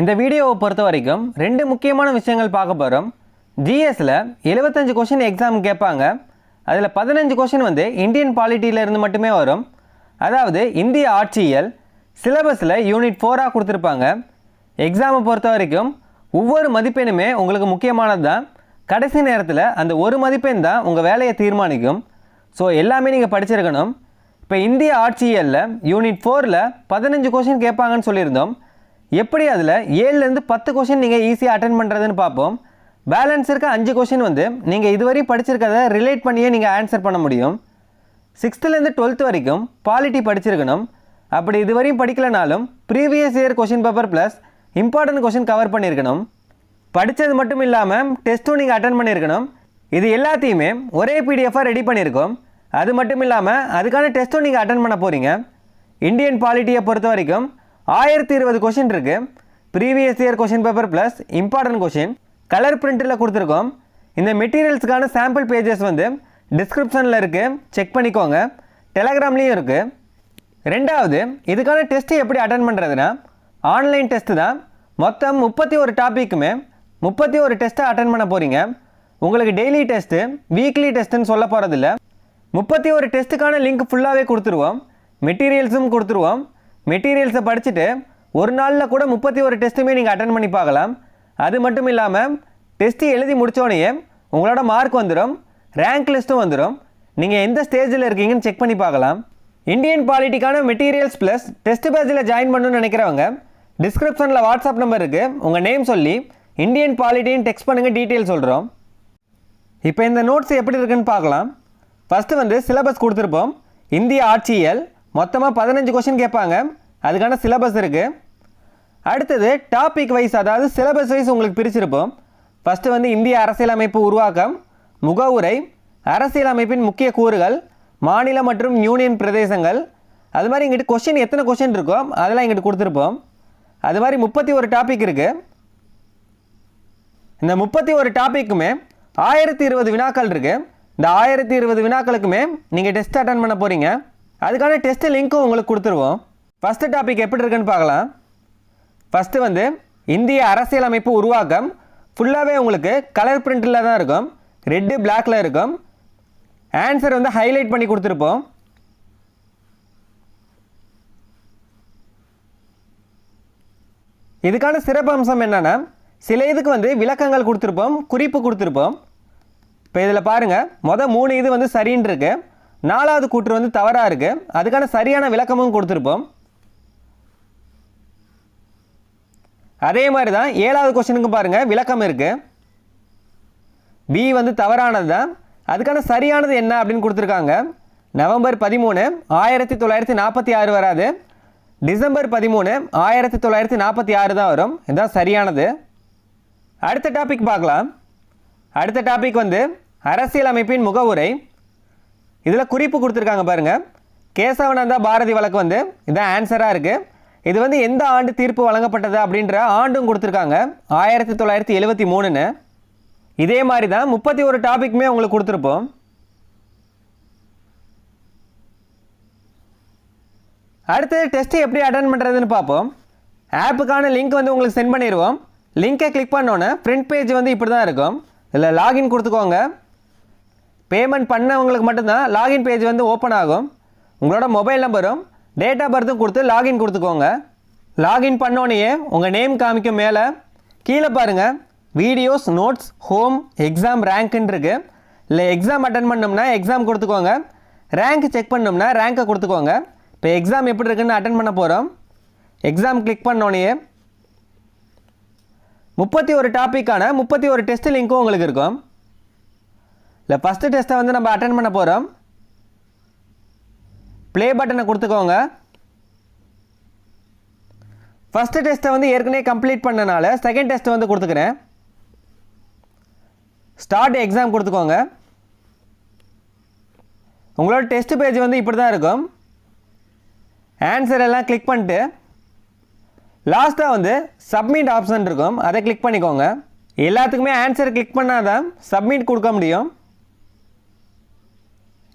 இந்த வீடியோவை பொறுத்த வரைக்கும் ரெண்டு முக்கியமான விஷயங்கள் பார்க்க போகிறோம் ஜிஎஸில் எழுபத்தஞ்சு கொஷின் எக்ஸாம் கேட்பாங்க. அதில் பதினஞ்சு கொஷின் வந்து இந்தியன் பாலிட்டியில இருந்து மட்டுமே வரும். அதாவது இந்திய ஆட்சியியல் சிலபஸில் யூனிட் ஃபோராக கொடுத்துருப்பாங்க. எக்ஸாமை பொறுத்த வரைக்கும் ஒவ்வொரு மதிப்பெண்ணுமே உங்களுக்கு முக்கியமானது தான். கடைசி நேரத்தில் அந்த ஒரு மதிப்பெண் தான் உங்கள் வேலையை தீர்மானிக்கும். ஸோ எல்லாமே நீங்கள் படிச்சிருக்கணும். இப்போ இந்திய ஆட்சியலில் யூனிட் ஃபோரில் பதினஞ்சு கொஷின் கேட்பாங்கன்னு சொல்லியிருந்தோம். எப்படி அதில் ஏழுலேருந்து பத்து கொஷின் நீங்கள் ஈஸியாக அட்டன் பண்ணுறதுன்னு பார்ப்போம். பேலன்ஸ் இருக்க அஞ்சு கொஷின் வந்து நீங்கள் இதுவரை படிச்சிருக்கிறத ரிலேட் பண்ணியே நீங்கள் ஆன்சர் பண்ண முடியும். சிக்ஸ்த்துலேருந்து டுவெல்த் வரைக்கும் பாலிட்டி படிச்சிருக்கணும். அப்படி இதுவரையும் படிக்கலனாலும் previous year question paper plus important question cover பண்ணியிருக்கணும். படித்தது மட்டும் இல்லாமல் டெஸ்ட்டும் நீங்கள் அட்டன் பண்ணியிருக்கணும். இது எல்லாத்தையுமே ஒரே பிடிஎஃபாக ரெடி பண்ணியிருக்கோம். அது மட்டும் இல்லாமல் அதுக்கான டெஸ்ட்டும் நீங்கள் அட்டன் பண்ண போகிறீங்க இந்தியன் பாலிட்டியை பொறுத்த வரைக்கும் ஆயிரத்தி இருபது கொஷின் இருக்குது previous year question paper plus important question colour பிரிண்டில் கொடுத்துருக்கோம். இந்த மெட்டீரியல்ஸ்க்கான சாம்பிள் பேஜஸ் வந்து டிஸ்கிரிப்ஷனில் இருக்குது செக் பண்ணிக்கோங்க. டெலகிராம்லேயும் இருக்குது ரெண்டாவது இதுக்கான டெஸ்ட்டு எப்படி அட்டன் பண்ணுறதுனா ஆன்லைன் டெஸ்ட்டு தான். மொத்தம் முப்பத்தி ஒரு டாப்பிக்குமே முப்பத்தி ஒரு டெஸ்ட்டை அட்டன் பண்ண போகிறீங்க உங்களுக்கு டெய்லி டெஸ்ட்டு வீக்லி டெஸ்ட்டுன்னு சொல்ல போகிறதில்ல முப்பத்தி ஒரு டெஸ்ட்டுக்கான லிங்க் ஃபுல்லாகவே கொடுத்துருவோம். மெட்டீரியல்ஸும் கொடுத்துருவோம். மெட்டீரியல்ஸை படிச்சுட்டு ஒரு நாளில் கூட முப்பத்தி ஒரு டெஸ்ட்டுமே நீங்கள் அட்டன் பண்ணி பார்க்கலாம். அது மட்டும் இல்லாமல் டெஸ்ட்டு எழுதி முடித்தோடனே உங்களோட மார்க் வந்துடும் ரேங்க் லிஸ்ட்டும் வந்துடும் நீங்கள் எந்த ஸ்டேஜில் இருக்கீங்கன்னு செக் பண்ணி பார்க்கலாம். இந்தியன் பாலிட்டிக்கான மெட்டீரியல்ஸ் ப்ளஸ் டெஸ்ட் பேஜில் ஜாயின் பண்ணணும்னு நினைக்கிறவங்க டிஸ்கிரிப்ஷனில் வாட்ஸ்அப் நம்பர் இருக்குது உங்கள் நேம் சொல்லி இந்தியன் பாலிட்டின்னு டெக்ஸ்ட் பண்ணுங்கள் டீட்டெயில் சொல்கிறோம் இப்போ இந்த நோட்ஸ் எப்படி இருக்குன்னு பார்க்கலாம். ஃபஸ்ட்டு வந்து சிலபஸ் கொடுத்துருப்போம். இந்திய ஆட்சியல் மொத்தமாக பதினஞ்சு கொஷின் கேட்பாங்க. அதுக்கான சிலபஸ் இருக்குது அடுத்தது டாபிக் வைஸ் அதாவது சிலபஸ் வைஸ் உங்களுக்கு பிரிச்சிருப்போம். ஃபஸ்ட்டு வந்து இந்திய அரசியலமைப்பு உருவாக்கம் முகவுரை அரசியலமைப்பின் முக்கிய கூறுகள் மாநில மற்றும் யூனியன் பிரதேசங்கள். அது மாதிரி இங்கிட்டு கொஷின் எத்தனை கொஷின் இருக்கோ அதெல்லாம் இங்கிட்டு கொடுத்துருப்போம். அது மாதிரி முப்பத்தி ஒரு டாபிக் இருக்குது இந்த முப்பத்தி ஒரு டாப்பிக்குமே ஆயிரத்தி இருபது வினாக்கள் இருக்குது இந்த ஆயிரத்தி இருபது வினாக்களுக்குமே நீங்கள் டெஸ்ட் அட்டன் பண்ண போகிறீங்க அதுக்கான டெஸ்ட் லிங்க்கும் உங்களுக்கு கொடுத்துருவோம். ஃபஸ்ட்டு டாபிக் எப்படி இருக்குன்னு பார்க்கலாம். ஃபஸ்ட்டு வந்து இந்திய அரசியலமைப்பு உருவாக்கம் ஃபுல்லாகவே உங்களுக்கு கலர் பிரிண்டில் தான் இருக்கும். ரெட்டு பிளாக்ல இருக்கும். ஆன்சர் வந்து ஹைலைட் பண்ணி கொடுத்துருப்போம். இதுக்கான சிறப்பு அம்சம் என்னென்னா சில இதுக்கு வந்து விளக்கங்கள் கொடுத்துருப்போம் குறிப்பு கொடுத்துருப்போம். இப்போ இதில் பாருங்கள் மொதல் மூணு இது வந்து சரின்னு இருக்குது நாலாவது கூற்று வந்து தவறாக இருக்குது அதுக்கான சரியான விளக்கமும் கொடுத்துருப்போம். அதே மாதிரி தான் ஏழாவது கொஸ்டினுக்கு பாருங்கள் விளக்கம் இருக்குது பி வந்து தவறானது தான் அதுக்கான சரியானது என்ன அப்படின்னு கொடுத்துருக்காங்க. நவம்பர் பதிமூணு ஆயிரத்தி தொள்ளாயிரத்தி நாற்பத்தி ஆறு வராது. டிசம்பர் பதிமூணு ஆயிரத்தி தொள்ளாயிரத்தி நாற்பத்தி ஆறு தான் வரும். இதுதான் சரியானது. அடுத்த டாபிக் பார்க்கலாம். அடுத்த டாபிக் வந்து அரசியலமைப்பின் முகவுரை. இதில் குறிப்பு கொடுத்துருக்காங்க பாருங்கள் கேசவனந்தா பாரதி வழக்கு வந்து இதான் ஆன்சராக இருக்குது இது வந்து எந்த ஆண்டு தீர்ப்பு வழங்கப்பட்டது அப்படின்ற ஆண்டும் கொடுத்துருக்காங்க. ஆயிரத்தி தொள்ளாயிரத்தி எழுபத்தி மூணுன்னு. இதே மாதிரி தான் முப்பத்தி ஒரு டாபிக்குமே உங்களுக்கு கொடுத்துருப்போம். அடுத்து டெஸ்ட்டு எப்படி அட்டன் பண்ணுறதுன்னு பார்ப்போம். ஆப்புக்கான லிங்க் வந்து உங்களுக்கு சென்ட் பண்ணிடுவோம் லிங்கை கிளிக் பண்ணோன்னே ஃப்ரண்ட் பேஜ் வந்து இப்படி தான் இருக்கும். இதில் லாகின் கொடுத்துக்கோங்க. பேமெண்ட் பண்ணவங்களுக்கு மட்டும்தான் லாகின் பேஜ் வந்து ஓப்பன் ஆகும். உங்களோட மொபைல் நம்பரும் டேட் ஆஃப் பர்த்தும் கொடுத்து லாகின் கொடுத்துக்கோங்க. லாகின் பண்ணோடனே உங்கள் நேம் காமிக்கும் மேலே கீழே பாருங்கள் வீடியோஸ் நோட்ஸ் ஹோம் எக்ஸாம் ரேங்க்குன்னு இருக்குது இல்லை எக்ஸாம் அட்டன் பண்ணோம்னா எக்ஸாம் கொடுத்துக்கோங்க. ரேங்க் செக் பண்ணோம்னா ரேங்க்கை கொடுத்துக்கோங்க. இப்போ எக்ஸாம் எப்படி இருக்குன்னு அட்டன் பண்ண போகிறோம் எக்ஸாம் கிளிக் பண்ணோடனே முப்பத்தி ஒரு டாப்பிக்கான முப்பத்தி ஒரு டெஸ்ட் லிங்க்கும் உங்களுக்கு இருக்கும். இல்லை ஃபஸ்ட்டு டெஸ்ட்டை வந்து நம்ம அட்டன் பண்ண போகிறோம் ப்ளே பட்டனை கொடுத்துக்கோங்க. ஃபஸ்ட்டு டெஸ்ட்டை வந்து ஏற்கனவே கம்ப்ளீட் பண்ணனால செகண்ட் டெஸ்ட்டை வந்து கொடுத்துக்கிறேன். ஸ்டார்ட் எக்ஸாம் கொடுத்துக்கோங்க. உங்களோட டெஸ்ட் பேஜ் வந்து இப்படி தான் இருக்கும். ஆன்சர் எல்லாம் கிளிக் பண்ணிட்டு லாஸ்ட்டாக வந்து சப்மிட் ஆப்ஷன் இருக்கும். அதை கிளிக் பண்ணிக்கோங்க. எல்லாத்துக்குமே ஆன்சர் கிளிக் பண்ணால் தான் சப்மிட் கொடுக்க முடியும்.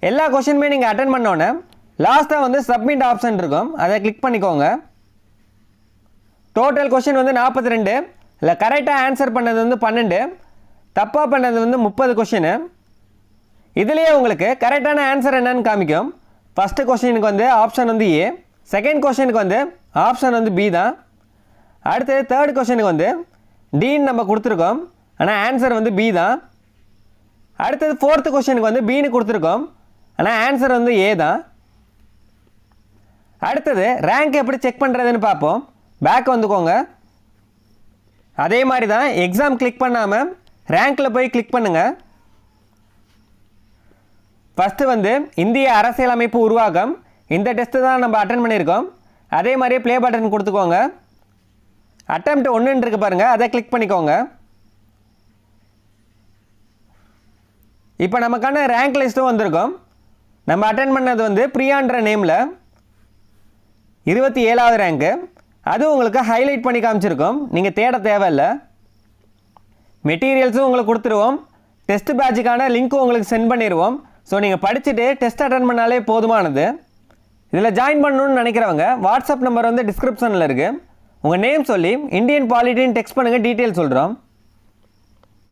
எல்லா கொஷினுமே நீங்கள் அட்டன் பண்ணோன்னே லாஸ்ட்டாக வந்து சப்மிட் ஆப்ஷன் இருக்கும். அதை கிளிக் பண்ணிக்கோங்க. டோட்டல் கொஷின் வந்து நாற்பத்தி ரெண்டு இல்லை கரெக்டாக ஆன்சர் பண்ணது வந்து பன்னெண்டு. தப்பாக பண்ணது வந்து முப்பது கொஷினு இதுலேயே உங்களுக்கு கரெக்டான ஆன்சர் என்னன்னு காமிக்கும். ஃபஸ்ட்டு கொஷினுக்கு வந்து ஆப்ஷன் வந்து ஏ செகண்ட் கொஷினுக்கு வந்து ஆப்ஷன் வந்து பி தான். அடுத்தது தேர்ட் கொஷினுக்கு வந்து டின்னு நம்ம கொடுத்துருக்கோம். ஆனால் ஆன்சர் வந்து பி தான். அடுத்தது ஃபோர்த்து கொஷினுக்கு வந்து பின்னு கொடுத்துருக்கோம். ஆனால் ஆன்சர் வந்து ஏ தான். அடுத்தது ரேங்க் எப்படி செக் பண்ணுறதுன்னு பார்ப்போம். பேக் வந்துக்கோங்க. அதே மாதிரி தான் எக்ஸாம் கிளிக் பண்ணாமல் ரேங்க்கில் போய் கிளிக் பண்ணுங்கள் ஃபஸ்ட்டு வந்து இந்திய அரசியலமைப்பு உருவாக்கம். இந்த டெஸ்ட்டு தான் நம்ம அட்டன் பண்ணியிருக்கோம். அதே மாதிரியே ப்ளே பட்டன் கொடுத்துக்கோங்க. அட்டம்ப்ட் ஒன்றுன்னு இருக்கு பாருங்கள் அதை கிளிக் பண்ணிக்கோங்க. இப்போ நமக்கான ரேங்க் லிஸ்ட்டும் வந்திருக்கோம். நம்ம அட்டன் பண்ணது வந்து பிரியான்ற நேமில் இருபத்தி ஏழாவது ரேங்க்கு அது உங்களுக்கு ஹைலைட் பண்ணி காமிச்சிருக்கோம். நீங்கள் தேட தேவையில்லை. மெட்டீரியல்ஸும் உங்களுக்கு கொடுத்துருவோம். டெஸ்ட் பேட்சுக்கான லிங்க்கும் உங்களுக்கு சென்ட் பண்ணிடுவோம் ஸோ நீங்கள் படிச்சுட்டு டெஸ்ட் அட்டன் பண்ணாலே போதுமானது. இதில் ஜாயின் பண்ணணும்னு நினைக்கிறவங்க வாட்ஸ்அப் நம்பர் வந்து டிஸ்கிரிப்ஷனில் இருக்குது உங்கள் நேம் சொல்லி இந்தியன் பாலிட்டின்னு டெக்ஸ்ட் பண்ணுங்கள் டீட்டெயில் சொல்கிறோம்